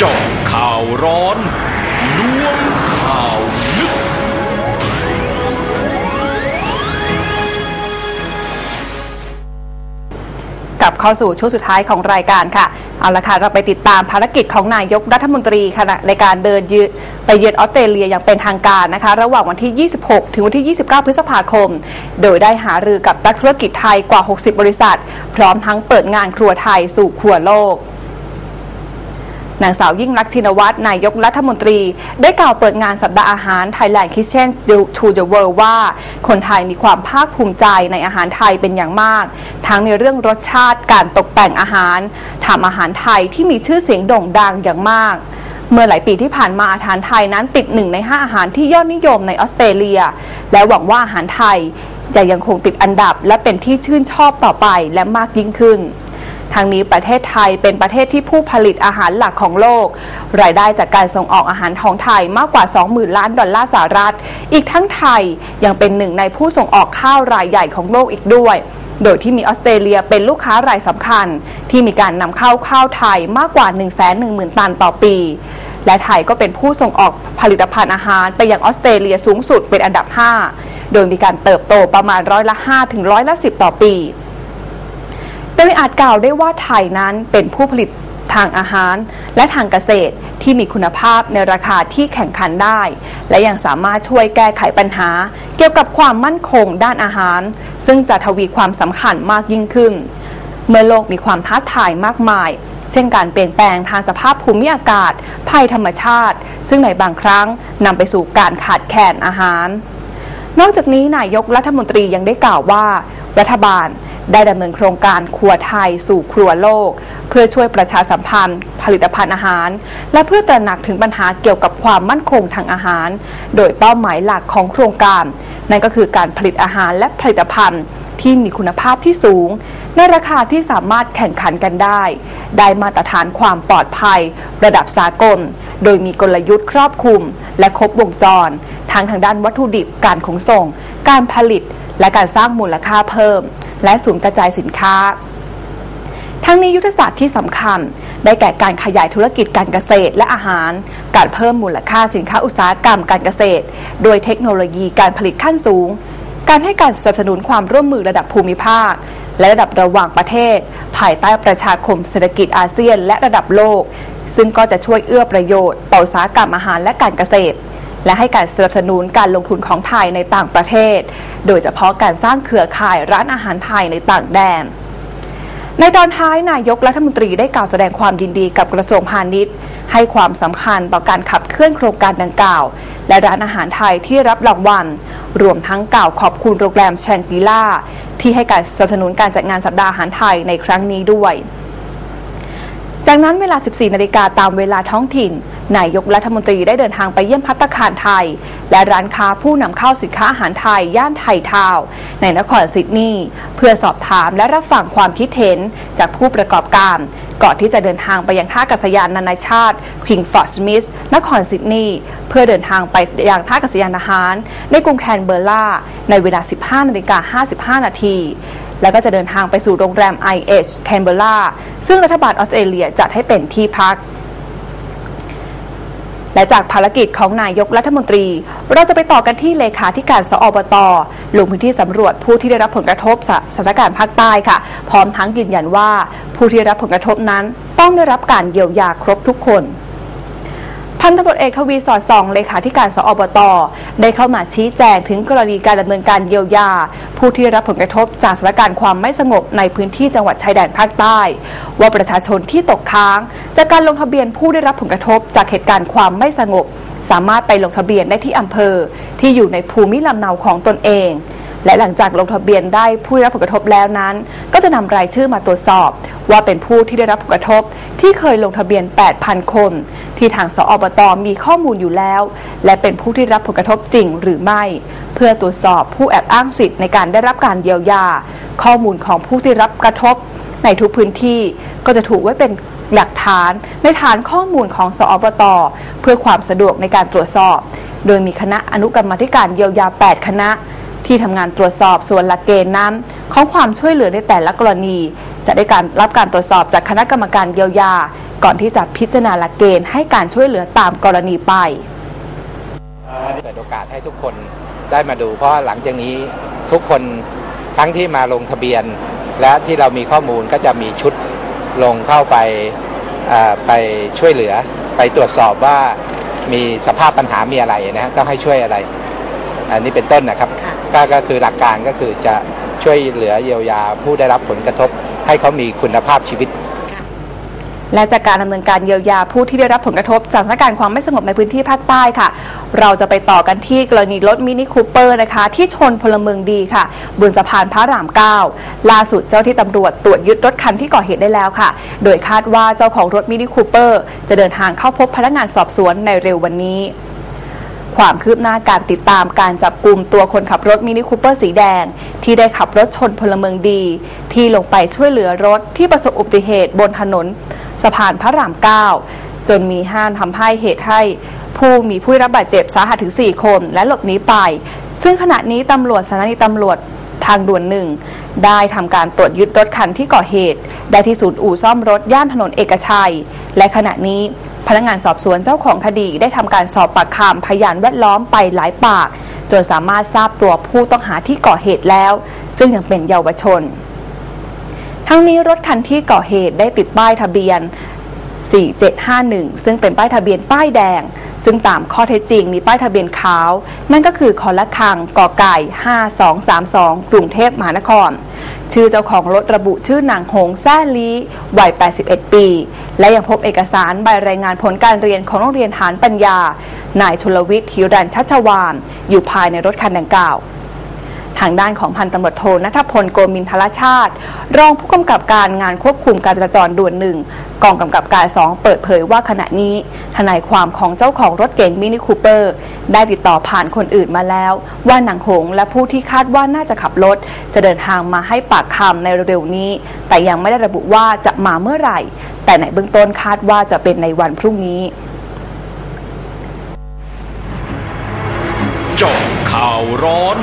จาะข่าวร้อนล้วงข่าวลึก กลับเข้าสู่ช่วงสุดท้ายของรายการค่ะ เอาละค่ะ เราไปติดตามภารกิจของนายกรัฐมนตรีขณะในการเดินยืไปเยือนออสเตรเลียอย่างเป็นทางการนะคะ ระหว่างวันที่ 26 ถึงวันที่ 29 พฤษภาคม โดยได้หารือกับนักธุรกิจไทยกว่า 60 บริษัท พร้อมทั้งเปิดงานครัวไทยสู่ครัวโลก นางสาวยิ่งรักษณ์ชินวัตรนายกรัฐมนตรี ได้กล่าวเปิดงานสัปดาห์อาหาร Thailand Kitchen to the World ว่า คนไทยมีความภาคภูมิใจในอาหารไทยเป็นอย่างมาก ทั้งในเรื่องรสชาติการตกแต่งอาหารทำอาหารไทยที่มีชื่อเสียงโด่งดังอย่างมากเมื่อหลายปีที่ผ่านมาอาหารไทยนั้นติดหนึ่งในห้าอาหารที่ยอดนิยมในออสเตรเลีย และหวังว่าอาหารไทยจะยังคงติดอันดับและเป็นที่ชื่นชอบต่อไปและมากยิ่งขึ้น ทางนี้ประเทศไทยเป็นประเทศที่ผู้ผลิตอาหารหลักของโลก รายได้จากการส่งออกอาหารของไทยมากกว่า 20,000 ล้านดอลลาร์สหรัฐ อีกทั้งไทยยังเป็นหนึ่งในผู้ส่งออกข้าวรายใหญ่ของโลกอีกด้วยโดยที่มีออสเตรเลียเป็นลูกค้ารายสำคัญ ที่มีการนำเข้าข้าวไทยมากกว่า 110,000 ตันต่อปี และไทยก็เป็นผู้ส่งออกผลิตภัณฑ์อาหารไปยังออสเตรเลียสูงสุดเป็นอันดับ 5 โดยมีการเติบโตประมาณร้อยละ5ถึงร้อยละ 10 ต่อปี โดยอาจกล่าวได้ว่าไทยนั้นเป็นผู้ผลิตทางอาหาร และทางเกษตรที่มีคุณภาพในราคาที่แข่งขันได้ และยังสามารถช่วยแก้ไขปัญหา เกี่ยวกับความมั่นคงด้านอาหาร ซึ่งจะทวีความสำคัญมากยิ่งขึ้น เมื่อโลกมีความท้าทายมากมาย เช่นการเปลี่ยนแปลงทางสภาพภูมิอากาศ ภัยธรรมชาติ ซึ่งในบางครั้งนำไปสู่การขาดแคลนอาหาร นอกจากนี้นายกรัฐมนตรียังได้กล่าวว่า รัฐบาล ได้ดำเนินโครงการครัวไทยสู่ครัวโลก เพื่อช่วยประชาสัมพันธ์ ผลิตภัณฑ์อาหาร และเพื่อตระหนักถึงปัญหาเกี่ยวกับความมั่นคงทางอาหาร โดยเป้าหมายหลักของโครงการ นั่นก็คือการผลิตอาหารและผลิตภัณฑ์ที่มีคุณภาพที่สูง ในราคาที่สามารถแข่งขันกันได้ ได้มาตรฐานความปลอดภัย ระดับสากล โดยมีกลยุทธ์ครอบคลุม และครบวงจร ทั้งทางด้านวัตถุดิบการขนส่ง การผลิต และการสร้างมูลค่าเพิ่ม และศูนย์กระจายสินค้า ทั้งนี้ยุทธศาสตร์ที่สำคัญ ได้แก่การขยายธุรกิจการเกษตรและอาหาร การเพิ่มมูลค่าสินค้าอุตสาหกรรมการเกษตร โดยเทคโนโลยีการผลิตขั้นสูง การให้การสนับสนุนความร่วมมือระดับภูมิภาค และระดับระหว่างประเทศ ภายใต้ประชาคมเศรษฐกิจอาเซียน และระดับโลก ซึ่งก็จะช่วยเอื้อประโยชน์ต่ออุตสาหกรรมอาหารและการเกษตร และให้การสนับสนุนการลงทุนของไทยในต่างประเทศ โดยเฉพาะการสร้างเครือข่ายร้านอาหารไทยในต่างแดน ในตอนท้ายนายกรัฐมนตรีได้กล่าวแสดงความยินดีกับกระทรวงพาณิชย์ ให้ความสำคัญต่อการขับเคลื่อนโครงการดังกล่าว และร้านอาหารไทยที่รับรางวัล รวมทั้งกล่าวขอบคุณโรงแรมแชงกรีล่าที่ให้การสนับสนุนการจัดงานสัปดาห์อาหารไทยในครั้งนี้ด้วย จากนั้นเวลา 14 นาฬิกาตามเวลาท้องถิ่น นายกรัฐมนตรีได้เดินทางไปเยี่ยมพัตตาคารไทย และร้านค้าผู้นำเข้าสินค้าอาหารไทย ย่านไทยทาวในนครซิดนีย์เพื่อสอบถามและรับฟังความคิดเห็นจากผู้ประกอบการ ก่อนที่จะเดินทางไปยังท่าอากาศยานนานาชาติควิงฟอร์ดสมิธนครซิดนีย์เพื่อเดินทางไปยังท่าอากาศยานอาหาร ในกรุงแคนเบอร์ราในเวลา 15 นาฬิกา 55 นาที แล้วก็จะเดินทางไปสู่โรงแรม IH แคนเบอร์าซึ่งรัฐบาลออสเตรเลียจัดให้เป็นที่พักและจากภารกิจของนายกรัฐมนตรี เราจะไปต่อกันที่เลขาธิการสอบตลงพื้นที่สำรวจผู้ที่ได้รับผลกระทบสถานการณ์ภาคใต้ค่ะ พร้อมทั้งยืนยันว่า ผู้ที่ได้รับผลกระทบนั้น ต้องได้รับการเยียวยาครบทุกคน พันตำรวจเอกทวีสอดส่องเลขาธิการสอบต ได้เข้ามาชี้แจงถึงกรณีการดำเนินการเยียวยา ผู้ที่ได้รับผลกระทบจากสถานการณ์ความไม่สงบในพื้นที่จังหวัดชายแดนภาคใต้ ว่าประชาชนที่ตกค้าง จากการลงทะเบียนผู้ได้รับผลกระทบจากเหตุการณ์ความไม่สงบ สามารถไปลงทะเบียนได้ที่อำเภอ ที่อยู่ในภูมิลำเนาของตนเอง และหลังจากลงทะเบียนได้ผู้ได้รับผลกระทบแล้วนั้น ก็จะนำรายชื่อมาตรวจสอบ ว่าเป็นผู้ที่ได้รับผลกระทบ ที่เคยลงทะเบียน 8,000 คน ที่ทางสอบตมีข้อมูลอยู่แล้ว และเป็นผู้ที่รับผลกระทบจริงหรือไม่ เพื่อตรวจสอบผู้แอบอ้างสิทธิ์ในการได้รับการเยียวยา ข้อมูลของผู้ที่รับกระทบ ในทุกพื้นที่ก็จะถูกไว้เป็นหลักฐานในฐานข้อมูลของสอบต เพื่อความสะดวกในการตรวจสอบ โดยมีคณะอนุกรรมธิการเยียวยา 8 คณะ ที่ทำงานตรวจสอบส่วนหลักเกณฑ์นั้น ของความช่วยเหลือในแต่ละกรณี จะได้การรับการตรวจสอบจากคณะกรรมการเยียวยา ก่อนที่จะพิจารณาหลักเกณฑ์ให้การช่วยเหลือตามกรณีไปเปิดโอกาสให้ทุกคนได้มาดู เพราะหลังจากนี้ทุกคนทั้งที่มาลงทะเบียน และที่เรามีข้อมูลก็จะมีชุดลงเข้าไปไปช่วยเหลือ ไปตรวจสอบว่ามีสภาพปัญหามีอะไรนะฮะต้องให้ช่วยอะไร อันนี้เป็นต้นนะครับ ก็ก็คือหลักการก็คือจะช่วยเหลือเยียวยาผู้ได้รับผลกระทบ ให้เขามีคุณภาพชีวิต และจากการดำเนินการเยียวยาผู้ที่ได้รับผลกระทบ จากสถานการณ์ความไม่สงบในพื้นที่ภาคใต้ค่ะ เราจะไปต่อกันที่กรณีรถมินิคูเปอร์นะคะ ที่ชนพลเมืองดีค่ะ บนสะพานพระราม9ล่าสุดเจ้าที่ตำรวจตรวจยึดรถคันที่ก่อเหตุได้แล้วค่ะ โดยคาดว่าเจ้าของรถมินิคูเปอร์จะเดินทางเข้าพบพนักงานสอบสวนในเร็ววันนี้ ความคืบหน้าการติดตามการจับกลุ่มตัวคนขับรถมินิคูเปอร์สีแดง ที่ได้ขับรถชนพลเมืองดี ที่ลงไปช่วยเหลือรถที่ประสบอุบัติเหตุบนถนน สะพานพระราม 9 จนมีห้านทำให้เหตุให้ผู้มีผู้ได้รับบาดเจ็บสาหัสถึง 4 คน และหลบหนีไป ซึ่งขณะนี้ตำรวจสถานีตำรวจทางด่วนหนึ่งได้ทำการตรวจยึดรถคันที่ก่อเหตุ ได้ที่ศูนย์อู่ซ่อมรถย่านถนนเอกชัย และขณะนี้ พนักงานสอบสวนเจ้าของคดีได้ทำการสอบปากคำพยานแวดล้อมไปหลายปาก จนสามารถทราบตัวผู้ต้องหาที่ก่อเหตุแล้ว ซึ่งยังเป็นเยาวชน ทั้งนี้รถคันที่ก่อเหตุได้ติดป้ายทะเบียน 4751 ซึ่งเป็นป้ายทะเบียนป้ายแดง ซึ่งตามข้อเท็จจริงมีป้ายทะเบียนขาว นั่นก็คือคอละคังกอไก่ 5232 กรุงเทพมหานคร ชื่อเจ้าของรถระบุชื่อนางหงแซ่ลีวัย 81 ปี และยังพบเอกสารใบรายงานผลการเรียนของโรงเรียนฐานปัญญา นายชลวิทย์ฮิรันชัชวานอยู่ภายในรถคันดังกล่าว ทางด้านของพันตำรวจโทนัทพลโกมินทรชาติ รองผู้กำกับการงานควบคุมการจราจรด่วนหนึ่งกองกำกับการสองเปิดเผยว่าขณะนี้ ทนายความของเจ้าของรถเก๋งมินิคูเปอร์ได้ติดต่อผ่านคนอื่นมาแล้ว ว่าหนางหงและผู้ที่คาดว่าน่าจะขับรถ จะเดินทางมาให้ปากคำในเร็วๆนี้ แต่ยังไม่ได้ระบุว่าจะมาเมื่อไหร่ แต่ในเบื้องต้นคาดว่าจะเป็นในวันพรุ่งนี้จาะข่าวร้อน